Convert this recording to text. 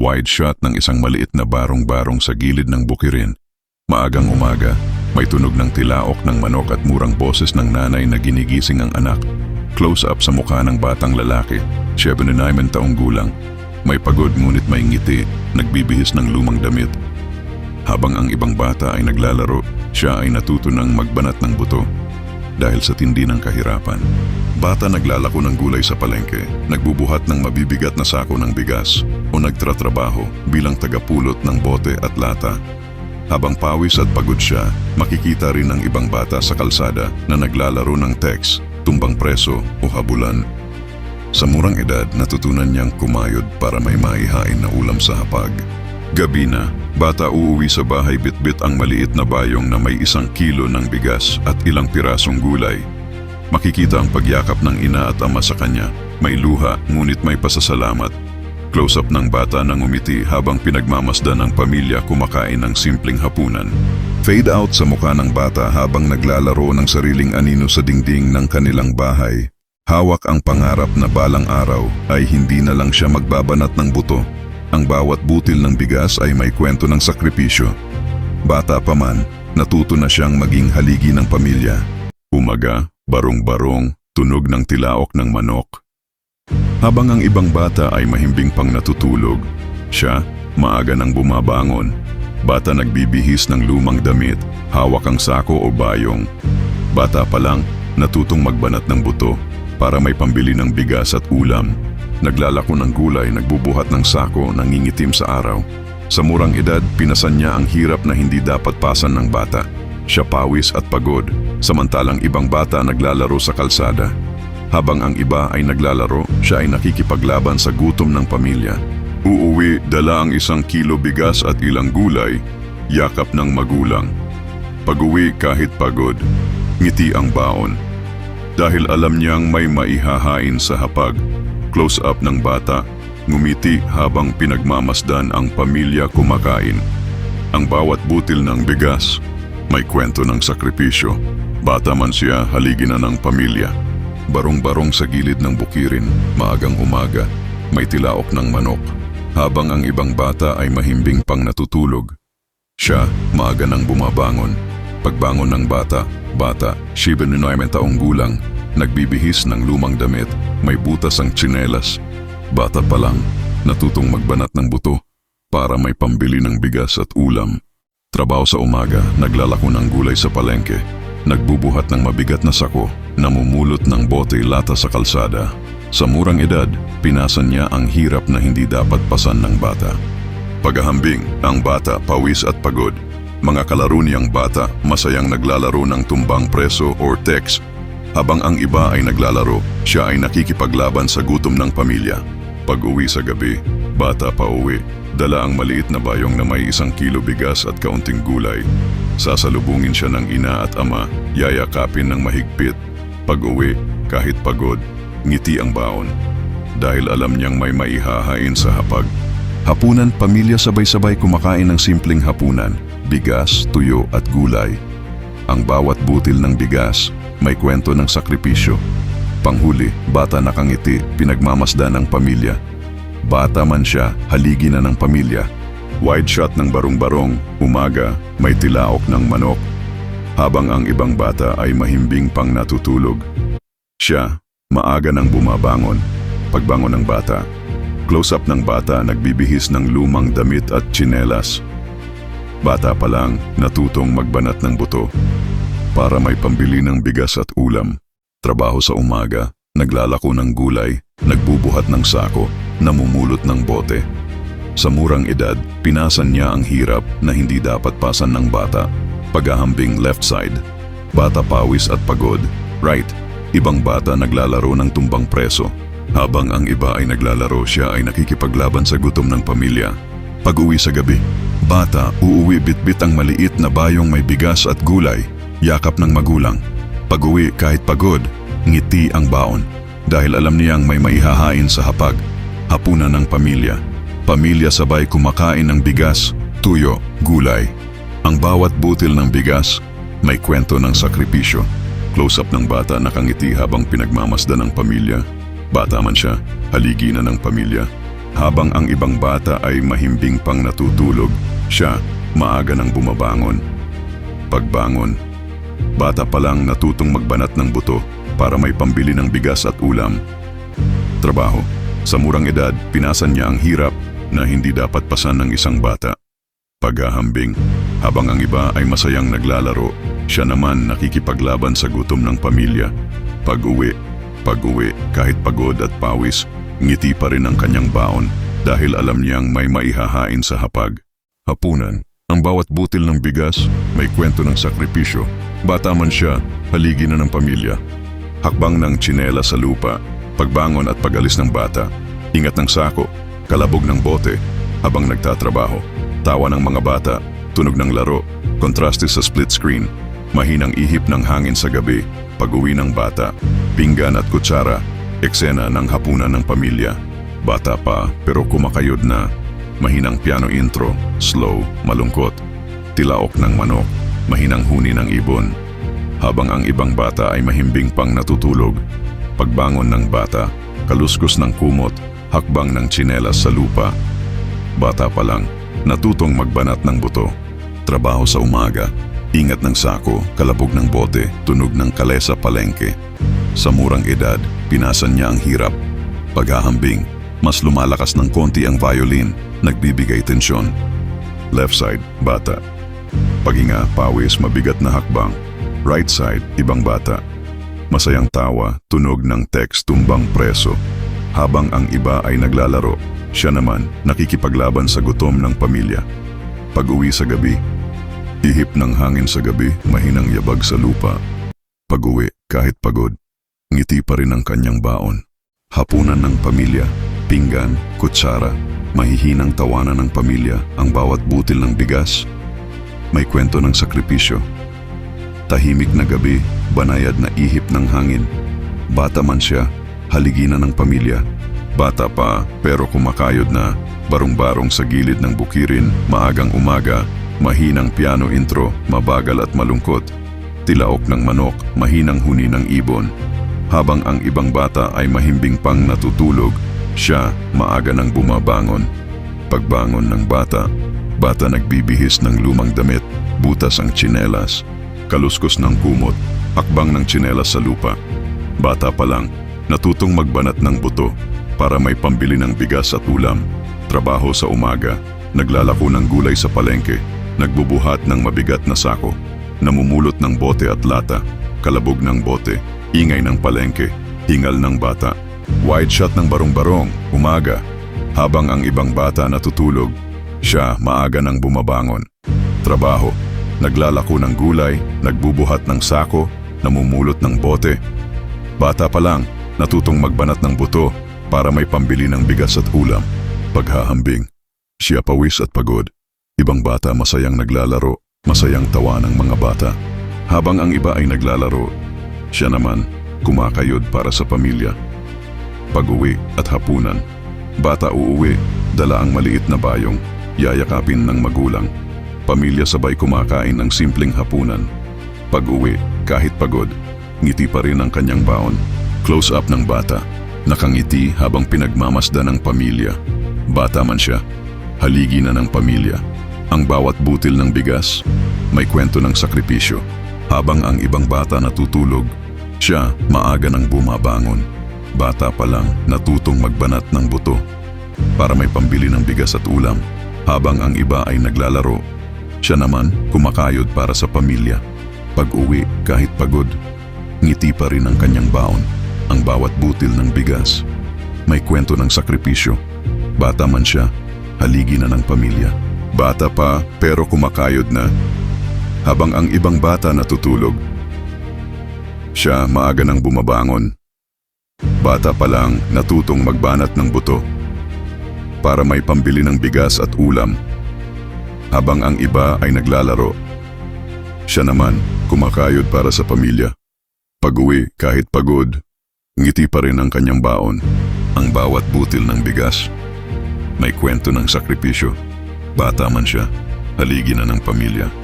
Wide shot ng isang maliit na barong-barong sa gilid ng bukirin. Maagang umaga, may tunog ng tilaok ng manok at murang boses ng nanay na ginigising ang anak. Close-up sa mukha ng batang lalaki, 79 taong gulang. May pagod ngunit may ngiti, nagbibihis ng lumang damit. Habang ang ibang bata ay naglalaro, siya ay natuto ng magbanat ng buto dahil sa tindi ng kahirapan. Bata naglalako ng gulay sa palengke, nagbubuhat ng mabibigat na sako ng bigas o nagtratrabaho bilang tagapulot ng bote at lata. Habang pawis at pagod siya, makikita rin ang ibang bata sa kalsada na naglalaro ng text, tumbang preso o habulan. Sa murang edad, natutunan niyang kumayod para may maihain na ulam sa hapag. Gabi na, bata uuwi sa bahay bitbit ang maliit na bayong na may isang kilo ng bigas at ilang pirasong gulay. Makikita ang pagyakap ng ina at ama sa kanya. May luha ngunit may pasasalamat. Close-up ng bata nang umiti habang pinagmamasdan ng pamilya kumakain ng simpleng hapunan. Fade out sa mukha ng bata habang naglalaro ng sariling anino sa dingding ng kanilang bahay. Hawak ang pangarap na balang araw ay hindi na lang siya magbabanat ng buto. Ang bawat butil ng bigas ay may kwento ng sakripisyo. Bata pa man, natuto na siyang maging haligi ng pamilya. Umaga, barong-barong, tunog ng tilaok ng manok. Habang ang ibang bata ay mahimbing pang natutulog, siya maaga nang bumabangon. Bata nagbibihis ng lumang damit, hawak ang sako o bayong. Bata pa lang, natutong magbanat ng buto para may pambili ng bigas at ulam. Naglalako ng gulay, nagbubuhat ng sako, nangingitim sa araw. Sa murang edad, pinasan niya ang hirap na hindi dapat pasan ng bata. Siya pawis at pagod, samantalang ibang bata naglalaro sa kalsada. Habang ang iba ay naglalaro, siya ay nakikipaglaban sa gutom ng pamilya. Uuwi, dala ang isang kilo bigas at ilang gulay, yakap ng magulang. Pag-uwi kahit pagod, ngiti ang baon. Dahil alam niyang may maihahain sa hapag, close up ng bata, ngumiti habang pinagmamasdan ang pamilya kumakain. Ang bawat butil ng bigas, may kwento ng sakripisyo. Bata man siya, haligi na ng pamilya. Barong-barong sa gilid ng bukirin, maagang umaga, may tilaok ng manok. Habang ang ibang bata ay mahimbing pang natutulog. Siya, maaga nang bumabangon. Pagbangon ng bata, bata, 79 taong gulang, nagbibihis ng lumang damit, may butas ang tsinelas. Bata pa lang, natutong magbanat ng buto para may pambili ng bigas at ulam. Trabaho sa umaga, naglalako ng gulay sa palengke, nagbubuhat ng mabigat na sako, namumulot ng bote lata sa kalsada. Sa murang edad, pinasan niya ang hirap na hindi dapat pasan ng bata. Paghahambing, ang bata pawis at pagod. Mga kalaro niyang bata masayang naglalaro ng tumbang preso or text. Habang ang iba ay naglalaro, siya ay nakikipaglaban sa gutom ng pamilya. Pag uwi sa gabi, bata pa uwi, dala ang maliit na bayong na may isang kilo bigas at kaunting gulay. Sasalubungin siya ng ina at ama, yayakapin ng mahigpit. Pag uwi, kahit pagod, ngiti ang baon. Dahil alam niyang may maihahain sa hapag. Hapunan, pamilya sabay-sabay kumakain ng simpleng hapunan, bigas, tuyo at gulay. Ang bawat butil ng bigas, may kwento ng sakripisyo. Panghuli, bata nakangiti, pinagmamasdan ng pamilya. Bata man siya, haligi na ng pamilya. Wide shot ng barong-barong, umaga, may tilaok ng manok. Habang ang ibang bata ay mahimbing pang natutulog. Siya, maaga nang bumabangon. Pagbangon ng bata, close-up ng bata nagbibihis ng lumang damit at tsinelas. Bata pa lang, natutong magbanat ng buto para may pambili ng bigas at ulam. Trabaho sa umaga, naglalako ng gulay, nagbubuhat ng sako, namumulot ng bote. Sa murang edad, pinasan niya ang hirap na hindi dapat pasan ng bata. Paghahambing left side, bata pawis at pagod, right. Ibang bata naglalaro ng tumbang preso. Habang ang iba ay naglalaro, siya ay nakikipaglaban sa gutom ng pamilya. Pag-uwi sa gabi, bata uuwi bitbit ang maliit na bayong may bigas at gulay, yakap ng magulang. Pag-uwi kahit pagod, ngiti ang baon dahil alam niyang may maihahain sa hapag, hapunan ng pamilya. Pamilya sabay kumakain ng bigas, tuyo, gulay. Ang bawat butil ng bigas, may kwento ng sakripisyo. Close-up ng bata nakangiti habang pinagmamasdan ng pamilya. Bata man siya, haligi na ng pamilya. Habang ang ibang bata ay mahimbing pang natutulog, siya maaga nang bumabangon. Pagbangon, bata pa lang natutong magbanat ng buto para may pambili ng bigas at ulam. Trabaho. Sa murang edad, pinasan niya ang hirap na hindi dapat pasan ng isang bata. Paghahambing, habang ang iba ay masayang naglalaro, siya naman nakikipaglaban sa gutom ng pamilya. Pag-uwi, pag-uwi kahit pagod at pawis, ngiti pa rin ang kanyang baon dahil alam niyang may maihahain sa hapag. Hapunan, ang bawat butil ng bigas may kwento ng sakripisyo. Bata man siya, haligi na ng pamilya. Hakbang ng tsinela sa lupa, pagbangon at pagalis ng bata, ingat ng sako, kalabog ng bote, habang nagtatrabaho. Tawa ng mga bata, tunog ng laro, kontraste sa split screen, mahinang ihip ng hangin sa gabi, pag-uwi ng bata, pinggan at kutsara, eksena ng hapunan ng pamilya. Bata pa pero kumakayod na, mahinang piano intro, slow, malungkot, tilaok ng manok, mahinang huni ng ibon. Habang ang ibang bata ay mahimbing pang natutulog, pagbangon ng bata, kaluskos ng kumot, hakbang ng tsinelas sa lupa. Bata pa lang, natutong magbanat ng buto. Trabaho sa umaga, ingat ng sako, kalabog ng bote, tunog ng kalesa palengke. Sa murang edad, pinasan niya ang hirap. Paghahambing, mas lumalakas ng konti ang violin, nagbibigay tensyon. Left side, bata. Paghinga, pawis, mabigat na hakbang. Right side, ibang bata. Masayang tawa, tunog ng text tumbang preso. Habang ang iba ay naglalaro, siya naman nakikipaglaban sa gutom ng pamilya. Pag-uwi sa gabi, ihip ng hangin sa gabi, mahinang yabag sa lupa. Pag-uwi, kahit pagod, ngiti pa rin ang kanyang baon. Hapunan ng pamilya, pinggan, kutsara, mahihinang tawanan ng pamilya ang bawat butil ng bigas. May kwento ng sakripisyo. Tahimik na gabi, banayad na ihip ng hangin. Bata man siya, haliginan ng pamilya. Bata pa pero kumakayod na, barong-barong sa gilid ng bukirin, maagang umaga, mahinang piano intro, mabagal at malungkot. Tilaok ng manok, mahinang huni ng ibon. Habang ang ibang bata ay mahimbing pang natutulog, siya maaga nang bumabangon. Pagbangon ng bata, bata nagbibihis ng lumang damit, butas ang tsinelas, kaluskos ng kumot, hakbang ng tsinelas sa lupa. Bata pa lang, natutong magbanat ng buto para may pambili ng bigas at ulam. Trabaho sa umaga, naglalako ng gulay sa palengke, nagbubuhat ng mabigat na sako, namumulot ng bote at lata, kalabog ng bote, ingay ng palengke, hingal ng bata. Wide shot ng barong-barong, umaga, habang ang ibang bata natutulog, siya maaga nang bumabangon. Trabaho, naglalako ng gulay, nagbubuhat ng sako, namumulot ng bote. Bata pa lang, natutong magbanat ng buto para may pambili ng bigas at ulam. Paghahambing, siya pawis at pagod. Ibang bata masayang naglalaro, masayang tawa ng mga bata. Habang ang iba ay naglalaro, siya naman kumakayod para sa pamilya. Pag-uwi at hapunan, bata uuwi, dala ang maliit na bayong, yayakapin ng magulang. Pamilya sabay kumakain ng simpleng hapunan. Pag-uwi, kahit pagod, ngiti pa rin ang kanyang baon. Close up ng bata, nakangiti habang pinagmamasdan ng pamilya. Bata man siya, haligi na ng pamilya. Ang bawat butil ng bigas, may kwento ng sakripisyo. Habang ang ibang bata natutulog, siya maaga nang bumabangon. Bata pa lang natutong magbanat ng buto para may pambili ng bigas at ulam. Habang ang iba ay naglalaro, siya naman kumakayod para sa pamilya. Pag-uwi kahit pagod, ngiti pa rin ang kanyang baon. Ang bawat butil ng bigas, may kwento ng sakripisyo. Bata man siya, haligi na ng pamilya. Bata pa pero kumakayod na. Habang ang ibang bata natutulog, siya maaga nang bumabangon. Bata pa lang natutong magbanat ng buto para may pambili ng bigas at ulam. Habang ang iba ay naglalaro, siya naman kumakayod para sa pamilya. Pag-uwi kahit pagod, ngiti pa rin ang kanyang baon. Ang bawat butil ng bigas, may kwento ng sakripisyo. Bata man siya, haligi na ng pamilya.